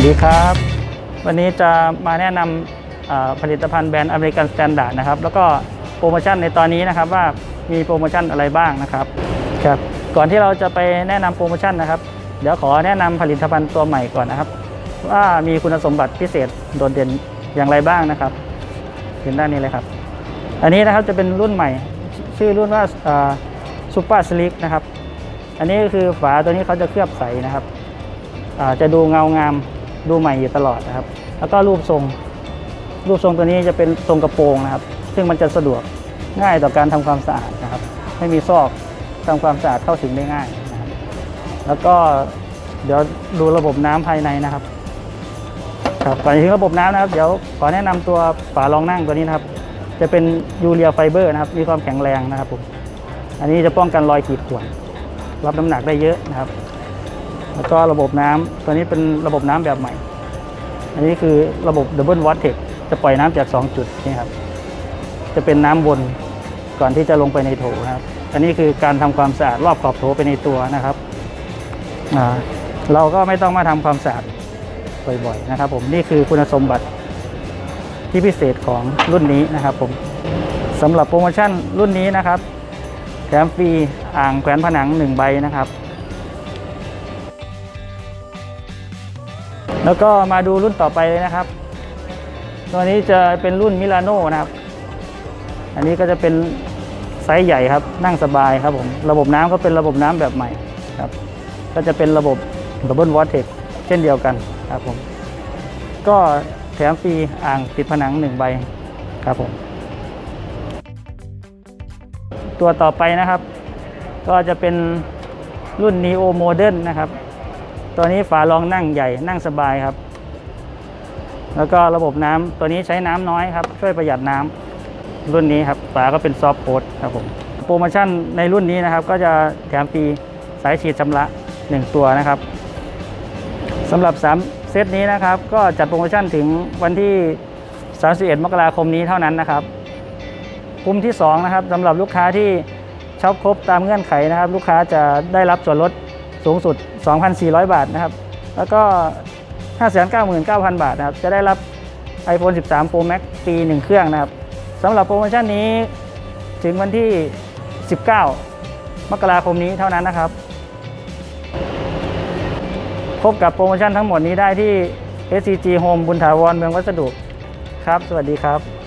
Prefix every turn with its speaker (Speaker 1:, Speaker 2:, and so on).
Speaker 1: วัสดีครับ วันนี้จะมาแนะนำอ่าผลิตภัณฑ์แบรนด์อเมริกันสแตนดาร์ดนะครับ แล้วก็โปรโมชั่นในตอนนี้นะครับว่ามีโปรโมชั่นอะไรบ้างนะครับครับก่อนที่เราจะไปแนะนำโปรโมชั่นนะครับ เดี๋ยวขอแนะนำผลิตภัณฑ์ตัวใหม่ก่อนนะครับ ว่ามีคุณสมบัติพิเศษโดดเด่นอย่างไรบ้างนะครับเห็นด้านนี้เลยครับ อันนี้นะครับจะเป็นรุ่นใหม่ชื่อรุ่นว่าซูเปอร์สลิกนะครับ อันนี้ก็คือฝาตัวนี้เขาจะเคลือบใสนะครับอ่าจะดูเงางาม ดูใหม่อยู่ตลอดนะครับ แล้วก็รูปทรง รูปทรงตัวนี้จะเป็นทรงกระโปรงนะครับ ซึ่งมันจะสะดวกง่ายต่อการทำความสะอาดนะครับ ไม่มีซอกทำความสะอาดเข้าถึงได้ง่ายนะครับ แล้วก็เดี๋ยวดูระบบน้ำภายในนะครับครับก่อนถึงระบบน้ำนะครับ เดี๋ยวขอแนะนำตัวฝารองนั่งตัวนี้นะครับ จะเป็นยูเรียไฟเบอร์นะครับ มีความแข็งแรงนะครับผม อันนี้จะป้องกันรอยขีดข่วน รับน้ำหนักได้เยอะนะครับ แล้วก็ระบบน้ำตัวนี้เป็นระบบน้ำแบบใหม่ อันนี้คือระบบ Double Watt Tech จะปล่อยน้ำจาก 2 จุดนี่ครับ จะเป็นน้ำวนก่อนที่จะลงไปในโถนะครับ อันนี้คือการทำความสะอาดรอบขอบโถไปในตัวนะครับ เราก็ไม่ต้องมาทำความสะอาดบ่อยๆนะครับ ผมนี่คือคุณสมบัติที่พิเศษของรุ่นนี้นะครับ ผมสำหรับโปรโมชั่นรุ่นนี้นะครับแถมฟรีอ่างแขวนผนังหนึ่งใบนะครับ แล้วก็มาดูรุ่นต่อไปเลยนะครับ ตัวนี้จะเป็นรุ่นมิลานโน่นะครับ อันนี้ก็จะเป็นไซส์ใหญ่ครับ นั่งสบายครับผม ระบบน้ำก็เป็นระบบน้ำแบบใหม่ครับ ก็จะเป็นระบบ Double Watt Tech เช่นเดียวกันครับผม ก็แถมฟรีอ่างติดผนังหนึ่งใบครับผม ตัวต่อไปนะครับ ก็จะเป็นรุ่น Neo Modern นะครับ ตัวนี้ฝารองนั่งใหญ่นั่งสบายครับ แล้วก็ระบบน้ำตัวนี้ใช้น้ำน้อยครับ ช่วยประหยัดน้ำรุ่นนี้ครับฝาก็เป็นซอฟต์โค้ดครับผมโปรโมชั่นในรุ่นนี้นะครับ ก็จะแถมฟรีสายฉีดชำระ 1 ตัวนะครับสำหรับ 3 เซตนี้นะครับ ก็จัดโปรโมชั่นถึงวันที่ 31 มกราคมนี้เท่านั้นนะครับกลุ่มที่2นะครับสำหรับลูกค้าที่ช็อปครบตามเงื่อนไขนะครับ ลูกค้าจะได้รับส่วนลด สูงสุด 2,400 บาทนะครับ แล้วก็ 599,000 บาทนะครับ จะได้รับ iPhone 13 Pro Max ปี 1 เครื่องนะครับสำหรับโปรโมชั่นนี้ถึงวันที่ 19 มกราคมนี้เท่านั้นนะครับ พบกับโปรโมชั่นทั้งหมดนี้ได้ที่ SCG Home บุญถาวรเมืองวัสดุครับ สวัสดีครับ